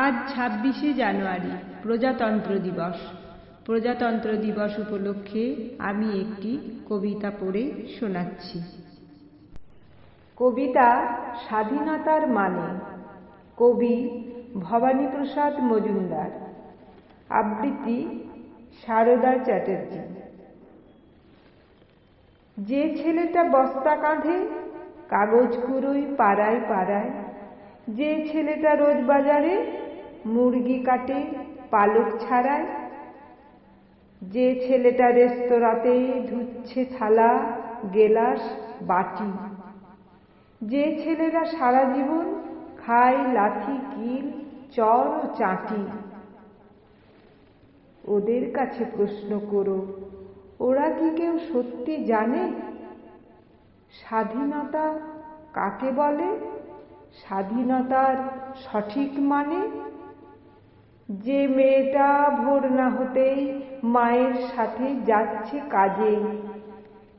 আজ ছাব্বিশে জানুয়ারি, প্রজাতন্ত্র দিবস। প্রজাতন্ত্র দিবস উপলক্ষে আমি একটি কবিতা পড়ে শোনাচ্ছি। কবিতা স্বাধীনতার মানে। কবি ভবানীপ্রসাদ মজুমদার। আবৃত্তি সারদা চ্যাটার্জি। যে ছেলেটা বস্তা কাঁধে কাগজ কুড়োই পাড়ায় পাড়ায় যে ছেলেটা রোজ বাজারে মুরগি কাটে, পালক ছাড়ায়, যে ছেলেটা রেস্তোরাঁতে ধুচ্ছে থালা, গেলাস, বাটি। যে ছেলেরা সারা জীবন খায় লাথি কিল, চর ও চাটি। ওদের কাছে প্রশ্ন করো, ওরা কি কেউ সত্যি জানে? স্বাধীনতা কাকে বলে? স্বাধীনতার সঠিক মানে? যে মেয়েটা ভোর না হতেই মায়ের সাথে যাচ্ছে কাজে।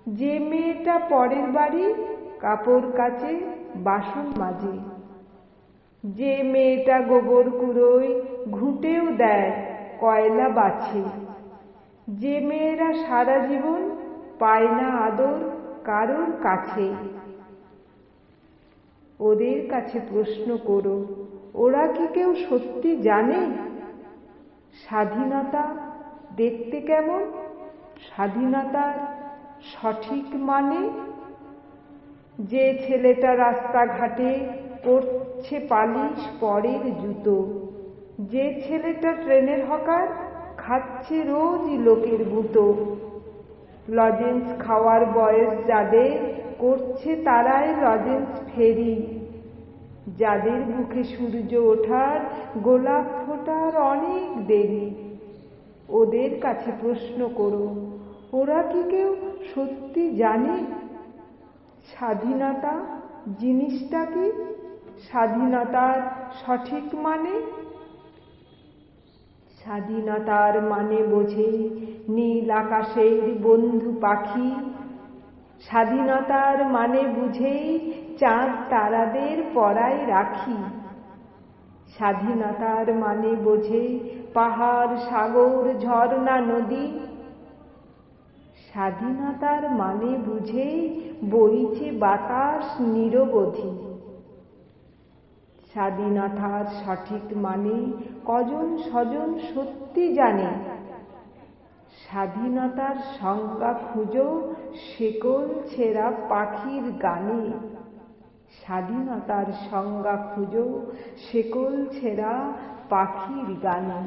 যে মেয়েটা পরের বাড়ি কাপড় কাচে, বাসন মাজে। যে মেয়েটা গোবর কুড়োয়, ঘুঁটেও দেয়, কয়লা বাছে। যে মেয়েরা সারা জীবন পায় না আদর কারোর কাছে। ওদের কাছে প্রশ্ন করো, ওরা কি কেউ সত্যি জানে? স্বাধীনতা দেখতে কেমন? স্বাধীনতার সঠিক মানে? যে ছেলেটা রাস্তাঘাটে করছে পালিশ পরের জুতো, যে ছেলেটা ট্রেনের হকার খাচ্ছে রোজ লোকের গুঁতো লজেন্স খাওয়ার বয়স যাদের করছে তারাই লজেন্স ফেরি। যাদের মুখে সূর্য ওঠার গোলাপ ফোটার অনেক দেরি। ওদের কাছে প্রশ্ন করো, ওরা কি কেউ সত্যি জানে? স্বাধীনতা জিনিসটা কি? স্বাধীনতার সঠিক মানে? স্বাধীনতার মানে বোঝে নীল আকাশের বন্ধু পাখি। স্বাধীনতার মানে বুঝেই চাঁদ তারাদের পড়ায় রাখি। স্বাধীনতার মানে বোঝে পাহাড়, সাগর, ঝর্ণা, নদী। স্বাধীনতার মানে বুঝেই বইছে বাতাস, নিরবধি। স্বাধীনতার সঠিক মানে কজন স্বজন সত্যি জানে? স্বাধীনতার সংজ্ঞা খুঁজো শেকল ছেঁড়া পাখির গানে। স্বাধীনতার সংজ্ঞা খুঁজো শেকল ছেঁড়া পাখির গানে।